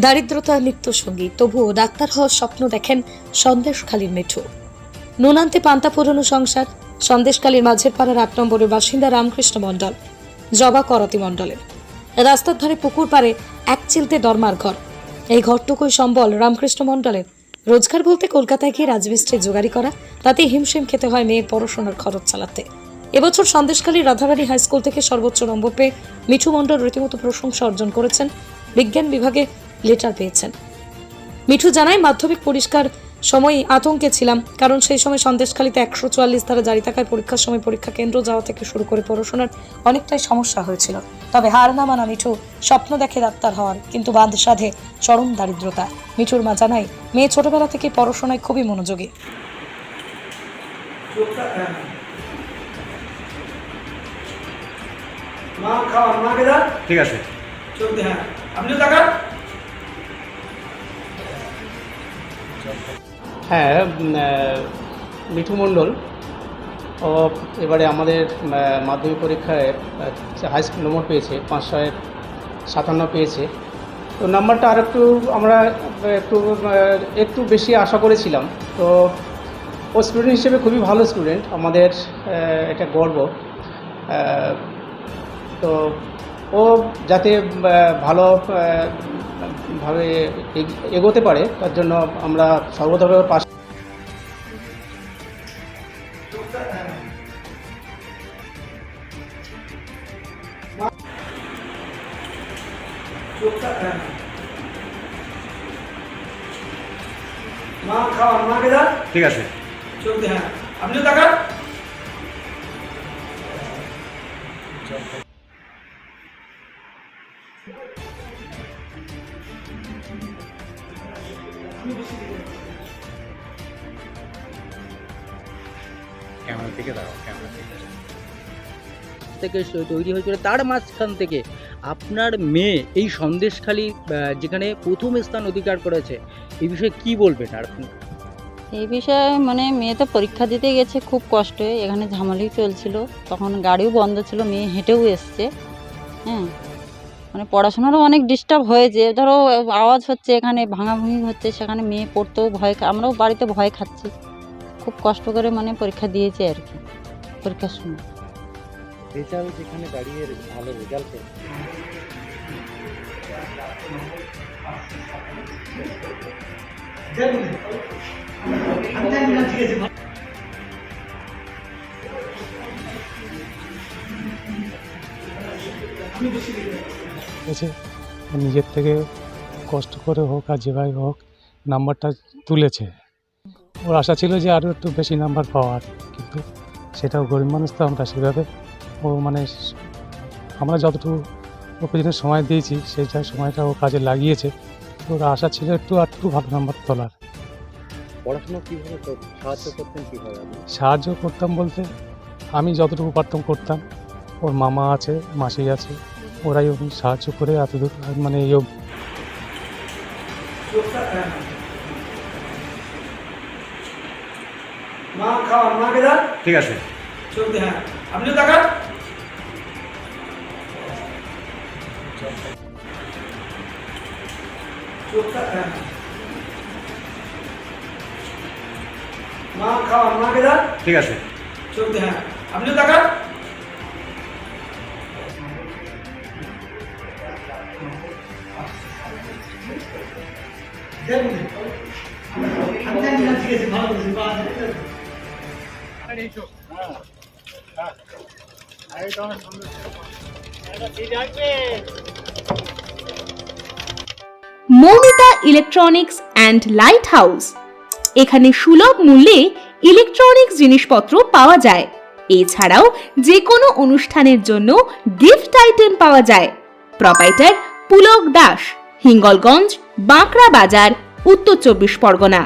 দারিদ্রতা নিত্য সঙ্গী, তবুও ডাক্তার হওয়ার স্বপ্ন দেখেন সন্দেশখালীর মেঠো। নুনান্তে পান্তা পুরনো সংসার, সন্দেশখালীর মাঝের পাড়ার আট নম্বরের বাসিন্দা রামকৃষ্ণ মণ্ডল, জবা করতি মণ্ডলের। রাস্তার ধারে পুকুর পাড়ে এক চিলতে দরমার ঘর। এই ঘরটুকুই সম্বল রামকৃষ্ণ মণ্ডলের। রোজগার বলতে কলকাতায় গিয়ে রাজমিস্ত্রি জোগাড়ি করা তাতে হিমশিম খেতে হয় মেয়ের পড়াশোনার খরচ চালাতে। এবছর সন্দেশখালী রাধাবাড়ি হাই স্কুল থেকে সর্বোচ্চ নম্বর পেয়ে মিঠু মণ্ডল রীতিমতো প্রশংসা অর্জন করেছেন। বিজ্ঞান বিভাগে লেটার পেয়েছেন। মিঠু জানায় মাধ্যমিক পরিষ্কার সময় আতঙ্কে ছিলাম কারণ সেই সময় সন্দেশখালীতে একশো চুয়াল্লিশ ধারা জারি থাকায় পরীক্ষার সময় পরীক্ষা কেন্দ্র যাওয়া থেকে শুরু করে পড়াশোনার অনেকটাই সমস্যা হয়েছিল। তবে হার না মানা মিঠু স্বপ্ন দেখে ডাক্তার হওয়ার কিন্তু বাঁধ সাধে চরম দারিদ্রতা। মিঠুর মা জানায় মেয়ে ছোটবেলা থেকে পড়াশোনায় খুবই মনোযোগী। ঠিক আছে। দিয়ে হ্যাঁ। আপনিও তাকান। হ্যাঁ মিঠু মণ্ডল। ও এবারে আমাদের মাধ্যমিক পরীক্ষায় হাই স্কুল নম্বর পেয়েছে পাঁচশো সাতান্ন পেয়েছে। তো নাম্বারটা আর একটু আমরা একটু একটু বেশি আশা করেছিলাম। তো ও স্টুডেন্ট হিসেবে খুবই ভালো স্টুডেন্ট আমাদের এটা গর্ব। তো ও যাতে আহ, ভালো ভাবে এগ- এগোতে পারে তার জন্য আমরা সর্বতভাবে পাশ ঠিক আছে। দিয়ে হ্যাঁ। আপনিও তাকান। ক্যামেরা দিকে দাঁড়াও ক্যামেরা দিকে থেকে তৈরি হয়েছিল তার মাঝখান থেকে আপনার মেয়ে এই সন্দেশখালী যেখানে প্রথম স্থান অধিকার করেছে এই বিষয়ে কি বলবেন আর আপনি? এই বিষয়ে মানে মেয়ে তো পরীক্ষা দিতে গেছে খুব কষ্টে এখানে ঝামেলাই চলছিল। তখন গাড়িও বন্ধ ছিল মেয়ে হেঁটেও এসছে। হ্যাঁ মানে পড়াশোনারও অনেক ডিস্টার্ব হয়েছে ধরো আওয়াজ হচ্ছে এখানে ভাঙাভাঙি হচ্ছে সেখানে মেয়ে পড়তেও ভয় খা- আমরাও বাড়িতে ভয় খাচ্ছি। খুব কষ্ট করে মানে পরীক্ষা দিয়েছে আর কি পরীক্ষার সময়। রেজাল্ট যেখানে দাঁড়িয়ে ভালো রেজাল্ট হয়েছে ও নিজের থেকে কষ্ট করে হোক আর যেভাবে হোক নাম্বারটা তুলেছে। ওর আশা ছিল যে আরও একটু বেশি নাম্বার পাওয়ার কিন্তু সেটাও গরিব মানুষ তো আমরা সেভাবে ও মানে আমরা যতটুকু ওর পেছনে সময় দিয়েছি সেইটা সময়টা ও কাজে লাগিয়েছে। ওর আশা ছিল একটু আর একটু ভালো নাম্বার তোলার। পড়াশোনা কীভাবে সাহায্য করতেন কীভাবে? সাহায্য করতাম বলতে আমি যতটুকু পারতাম করতাম। ওর মামা আছে মাসি আছে ওরাই সাহায্য করে এতদূর মানে হ্যাঁ মা ঠিক আছে। হ্যাঁ। আপনিও হ্যাঁ। মা খাওয়ান মাকে দেন ঠিক আছে। দিয়ে হ্যাঁ। আপনিও তাকান Moumita electronics and light house এখানে সুলভ মূল্যে ইলেকট্রনিক্স জিনিসপত্র পাওয়া যায়। এছাড়াও যে কোনো অনুষ্ঠানের জন্য গিফট আইটেম পাওয়া যায়। প্রপাইটার পুলক দাস। হিঙ্গলগঞ্জ বাঁকড়া বাজার উত্তর চব্বিশ পরগনা।